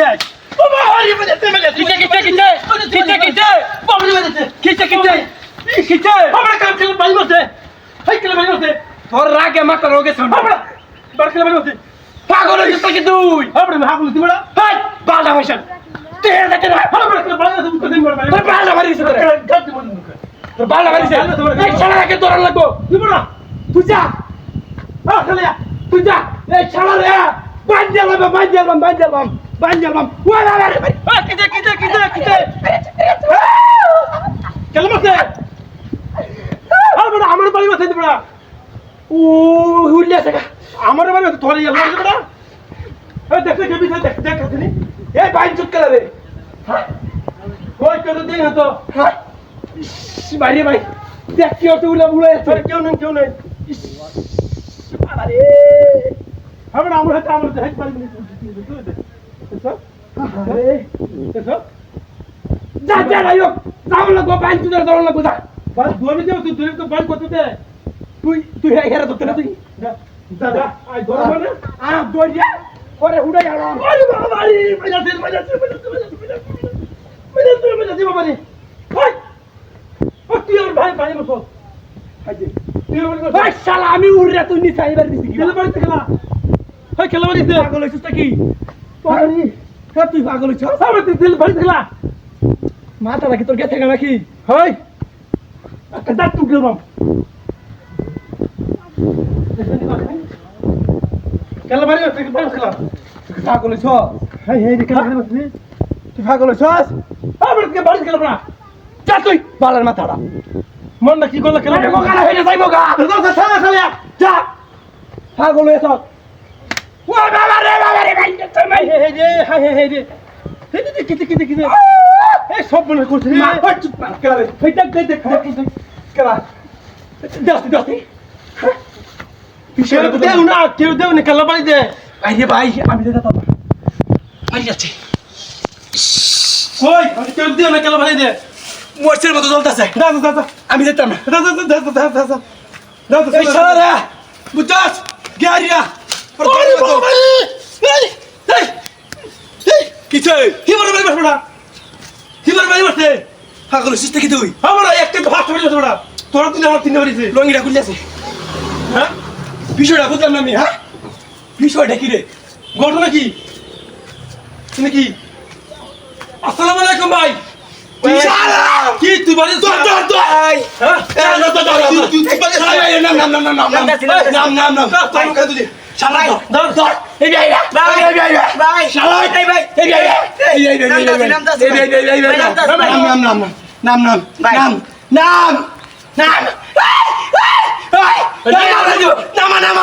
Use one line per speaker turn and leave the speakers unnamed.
блядь! Помоги
мне, ты, блядь! Китай, китай,
китай! Китай, китай!
Помоги мне, китай,
китай! Китай! Помоги, как ты понимаешь? Хай, ты понимаешь?
তোর রাগে মাথা রোগে শোন
আমরা বারখানা বলতে
পাগল হইছিস কি তুই
আমরা হাগুল তুই বড়
হাই বালা হইছ তুই এর দেখে না
আমরা বারখানা বালা তুই কত দিন বড়
তোর বালা মারিস তোর
গাত মন
তোর বালা মারিস এই শালা রাগে
তোর লাগবো
তুই
বড় যা
আ রে বান্দালাম বান্দালাম বান্দালাম বাঞ্জালাম ওয়ালা রে
কিতে কিতে কিতে কিতে কেলম আছে? আর বড় আমার বাড়ি মাথায় বড়
ও হুল্লে আছে
আমার বাড়ি মাথায় তোরে গেল বড় এই দেখতে কেবি দেখ দেখ তুমি
এই বাইন চুপ করে রে।
হ্যাঁ? কই করে দেখ তো।
হ্যাঁ? বাইরে ভাই দেখ কি অটো উলা উলা
তোর কেউ নেই কেউ নেই।
আরে
আমরা আমার হাতে আমার দেখ পারি না
আরে যা না লাগবো বাইন চুট দৌড় লাগবো যা।
বাস দুয়ারে যাও তুই তুই তো করতে দে।
তুই তুই হেরা ধরতে না তুই।
দাদা আই ধরো মানে
আ দৌড় যা। উড়ে গেল
আরে। বাবা আরে বাজাতে বাজাতে বাজাতে বাজাতে বাজাতে বাজাতে বাবা রে। ভাই ও তুই ভাই ভাই বসো। তুই
ভাই শালা আমি উড়রে তুই নিচে আইবার দিছি। কি
খেলা বাড়িতে খেলা। হয় খেলা বাড়িতে।
পাগল হইছিস নাকি? পাগলি? হ্যাঁ তুই পাগল হইছ
আমার তুই দিল ভরে দিলা।
মাথা রাখি তোর গেছে নাকি?
হই। কাদা তুই গেল বাপ কেলা মারি
তুই
হ্যাঁ, বল খেলা
তুই পাগল
হইছ হ্যাঁ হ্যাঁ কেলা মারি
বসনি তুই পাগল হইছ
মন না। কি করল
যা। পাগল হইছ আমি যেতাম
কি বড় বাড়ি বসে কি বড় বাড়ি বসে
পাগল হইছিস নাকি তুই
আমরা একটা ভাত বাড়ি বসে বড়া তোরা তুই আমার তিন বাড়িছে
লঙ্গিটা খুললেছে
হ্যাঁ
বিষয়টা বুঝলাম না আমি হ্যাঁ বিষয়টা কি রে
ঘটনা কি তুমি কি আসসালামু আলাইকুম ভাই কি তুই বাড়ি
দর দর দর
হ্যাঁ
দর দর দর
তুই তুই বাড়ি
এই নাম নাম নাম নাম নাম নাম নাম নাম নাম নাম নাম